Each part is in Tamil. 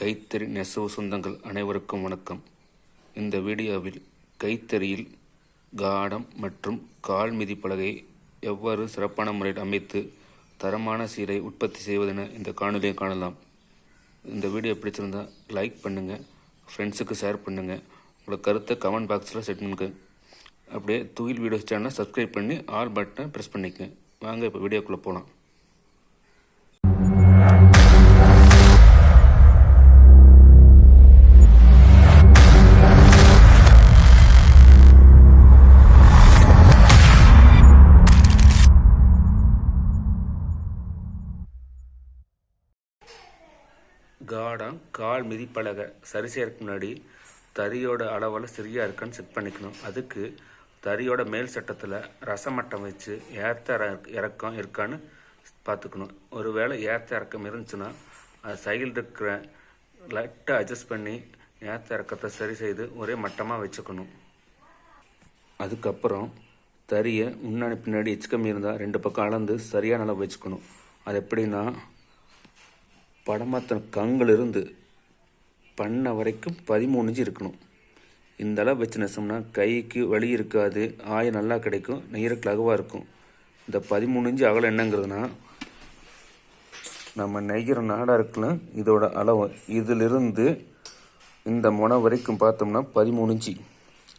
கைத்தறி நெசவு சொந்தங்கள் அனைவருக்கும் வணக்கம். இந்த வீடியோவில் கைத்தறியில் காடம் மற்றும் கால் மிதி பலகை எவ்வாறு சிறப்பான முறையில் அமைத்து தரமான சீரை உற்பத்தி செய்வதென இந்த காணொலியை காணலாம். இந்த வீடியோ பிடிச்சிருந்தால் லைக் பண்ணுங்கள் ஃப்ரெண்ட்ஸுக்கு ஷேர் பண்ணுங்கள் உங்களோட கருத்தை கமெண்ட் பாக்ஸில் செட் பண்ணுங்க. அப்படியே துயில் வீடியோஸ் சேனலை சப்ஸ்கிரைப் பண்ணி ஆல் பட்டனை ப்ரெஸ் பண்ணிக்கங்க. வாங்க இப்போ வீடியோக்குள்ளே போகலாம் காடம் கால் மிதிப்பலகை சரி செய்யறதுக்கு முன்னாடி தறியோட அளவில் சரியாக இருக்கான்னு செக் பண்ணிக்கணும். அதுக்கு தறியோட மேல் சட்டத்தில் ரசமட்டம் வச்சு ஏற்ற இறக்கம் இருக்கான்னு பார்த்துக்கணும் ஒரு வேளை ஏற்ற இறக்கம் இருந்துச்சுன்னா அது சைடில் இருக்கிற லைட்டாக அட்ஜஸ்ட் பண்ணி ஏற்ற இறக்கத்தை சரி செய்து ஒரே மட்டமாக வச்சுக்கணும். அதுக்கப்புறம் தறியை முன்னாடி பின்னாடி எச்சு கம்மி இருந்தால் ரெண்டு பக்கம் அளந்து சரியான அளவு வச்சுக்கணும். அது எப்படின்னா படமாத்தின கங்கிலிருந்து பண்ண வரைக்கும் பதிமூணு இன்ச்சு இருக்கணும். இந்த அளவு வச்சு நெசம்னா கைக்கு வலி இருக்காது ஆய நல்லா கிடைக்கும் நெய்யறக்கு லகுவாக இருக்கும். இந்த பதிமூணு இன்ச்சு அகலம் என்னங்கிறதுனா நம்ம நெய்கிற நாடாக இருக்கலாம் இதோட அளவு. இதிலிருந்து இந்த முனை வரைக்கும் பார்த்தோம்னா பதிமூணு இன்ச்சு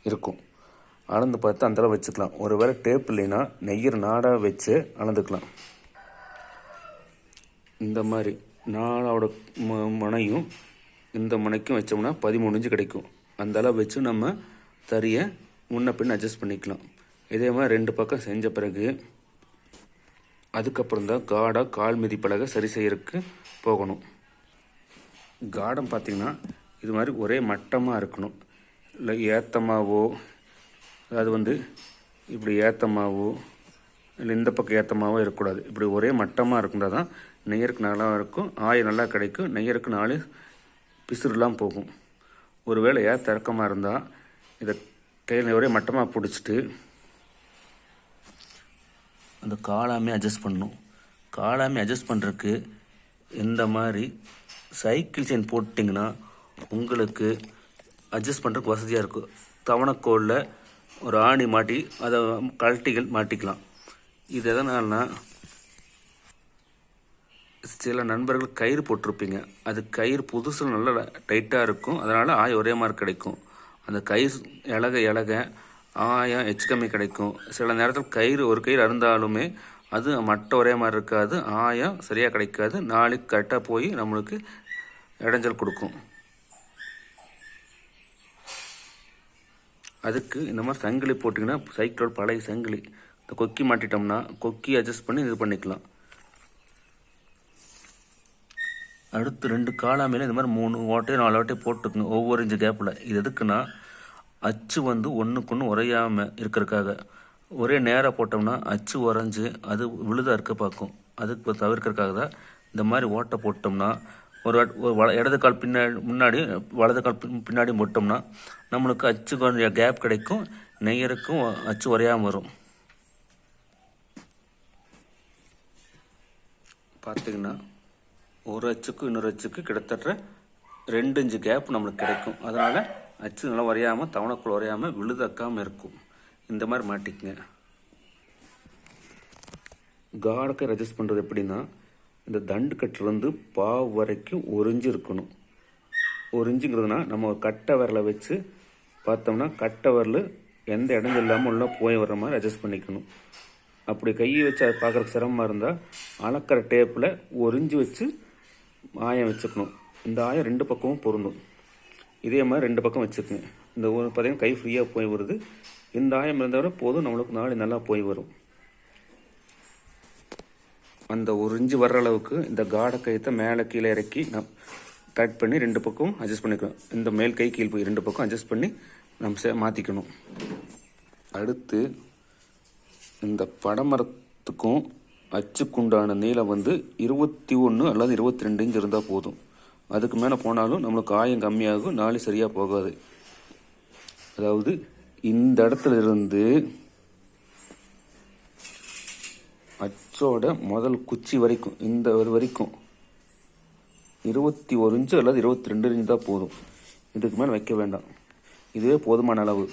இருக்கும். அளந்து பார்த்து அந்தளவு வச்சுக்கலாம் வச்சுக்கலாம். ஒருவேளை டேப் இல்லைன்னா நெய்கிற நாடாக வச்சு அளந்துக்கலாம். இந்த மாதிரி. நாலாவோட ம முனையும் இந்த முனைக்கும் வச்சோம்னா பதிமூணு இன்ச்சு கிடைக்கும். அந்த அளவு வச்சு நம்ம தறியை முன்ன பின் அட்ஜஸ்ட் பண்ணிக்கலாம். இதே மாதிரி ரெண்டு பக்கம் செஞ்ச பிறகு அதுக்கப்புறம் தான் காடாக கால் மிதி பலகை சரி செய்யறதுக்கு போகணும். காடம் பார்த்திங்கன்னா இது மாதிரி ஒரே மட்டமாக இருக்கணும். இல்லை ஏத்தமாவோ அதாவது வந்து இப்படி ஏத்தமாவோ இல்லை இந்த பக்கம் ஏற்றமாகவும் இருக்கக்கூடாது. இப்படி ஒரே மட்டமாக இருந்தால் தான் நெய்யருக்கு நல்லா இருக்கும் ஆய நல்லா கிடைக்கும் நெய்யருக்கு நாலு பிசுறுலாம் போகும். ஒரு வேளையாக திறக்கமாக இருந்தால் இதை கையில் ஒரே மட்டமாக பிடிச்சிட்டு அந்த காலாமே அட்ஜஸ்ட் பண்ணணும். காலாமே அட்ஜஸ்ட் பண்ணுறதுக்கு இந்த மாதிரி சைக்கிள் செயின் போட்டிங்கன்னா உங்களுக்கு அட்ஜஸ்ட் பண்ணுறதுக்கு வசதியாக இருக்கும். தவணைக்கோலில் ஒரு ஆணி மாட்டி அதை கழட்டிகள் மாட்டிக்கலாம். இது எதனால்னா சில நண்பர்கள் கயிறு போட்டிருப்பீங்க. அது கயிறு புதுசில் நல்லா டைட்டாக இருக்கும். அதனால் ஆயம் ஒரே மாதிரி கிடைக்கும். அந்த கயிறு இலக இலக ஆயம் எச்சு கம்மி கிடைக்கும். சில நேரத்தில் கயிறு ஒரு கயிறு அருந்தாலுமே அது மட்டை ஒரே மாதிரி இருக்காது. ஆயம் சரியாக கிடைக்காது. நாளைக்கு கரெக்டாக போய் நம்மளுக்கு இடைஞ்சல் கொடுக்கும். அதுக்கு இந்த மாதிரி சங்கிலி போட்டிங்கன்னா சைக்கிளோட பழைய சங்கிலி. இந்த கொக்கி மாட்டிட்டோம்னா கொக்கி அட்ஜஸ்ட் பண்ணி இது பண்ணிக்கலாம். அடுத்து ரெண்டு காலாமையில் இந்த மாதிரி மூணு ஓட்டையும் நாலு ஓட்டையும் போட்டுக்கணும் ஒவ்வொரு இன்ச்சு கேப்பில் இது எதுக்குன்னா அச்சு வந்து ஒன்றுக்கு ஒன்று உரையாமல் இருக்கிறதுக்காக. ஒரே நேராக போட்டோம்னா அச்சு உறைஞ்சி அது விழுதாக இருக்க பார்க்கும். அதுக்கு தவிர்க்கிறதுக்காக தான் இந்த மாதிரி ஓட்டை போட்டோம்னா ஒரு வாட்- ஒரு இடது கால் பின்னாடி முன்னாடி வலது கால் பின்னாடி போட்டோம்னா நம்மளுக்கு அச்சு கொஞ்சம் கேப் கிடைக்கும் நெய்யருக்கும் அச்சு உரையாமல் வரும். பார்த்தீங்கன்னா ஒரு அச்சுக்கும் இன்னொரு அச்சுக்கு கிட்டத்தட்ட ரெண்டு இன்ச்சு கேப் நம்மளுக்கு கிடைக்கும். அதனால் அச்சு நல்லா வரையாமல் தவணைக்குள் வரையாமல் விழுதக்காமல் இருக்கும். இந்த மாதிரி மாட்டிக்குங்க. காடக்கை அட்ஜஸ்ட் பண்ணுறது எப்படின்னா இந்த தண்டு கட்டுலேருந்து பாவு வரைக்கும் ஒரு இருக்கணும். ஒரு நம்ம ஒரு கட்டை விரலை வச்சு பார்த்தோம்னா கட்டை விரல் எந்த இடம் இல்லாமல் உள்ள போய் வர்ற மாதிரி அட்ஜஸ்ட் பண்ணிக்கணும். அப்படி கையை வச்சு அதை பார்க்குறக்கு சிரமமாக இருந்தால் அளக்கிற டேப்பில் ஒரு வச்சு ஆயம் வச்சுக்கணும். இந்த ஆயம் ரெண்டு பக்கமும் பொருந்தும். இதே மாதிரி ரெண்டு பக்கம் வச்சுக்கோங்க. இந்த ஒரு பார்த்தீங்கன்னா கை ஃப்ரீயாக போய் வருது. இந்த ஆயம் இருந்தால் போதும் நம்மளுக்கு நாளை நல்லா போய் வரும். அந்த ஒரு இன்ச்சு வர்ற அளவுக்கு இந்த காட கயத்தை மேலே கீழே இறக்கி நம் கட் பண்ணி ரெண்டு பக்கம் அட்ஜஸ்ட் பண்ணிக்கணும். இந்த மேல் கை கீழ் போய் ரெண்டு பக்கம் அட்ஜஸ்ட் பண்ணி நம்ம சே மாற்றிக்கணும் அடுத்து இந்த படமரத்துக்கும் அச்சுக்குண்டான நீளம் வந்து இருபத்தி ஒன்று அல்லது இருபத்தி ரெண்டு இன்ச் இருந்தால் போதும். அதுக்கு மேலே போனாலும் நம்மளுக்கு ஆயம் கம்மியாகும் நாளை சரியாக போகாது. அதாவது இந்த இடத்துல இருந்து அச்சோட முதல் குச்சி வரைக்கும் இந்த ஒரு வரைக்கும் இருபத்தி ஒரு இன்ச்சு அல்லது இருபத்தி ரெண்டு இன்ச்சு தான் போதும். இதுக்கு மேலே வைக்க வேண்டாம். இதுவே போதுமான அளவு.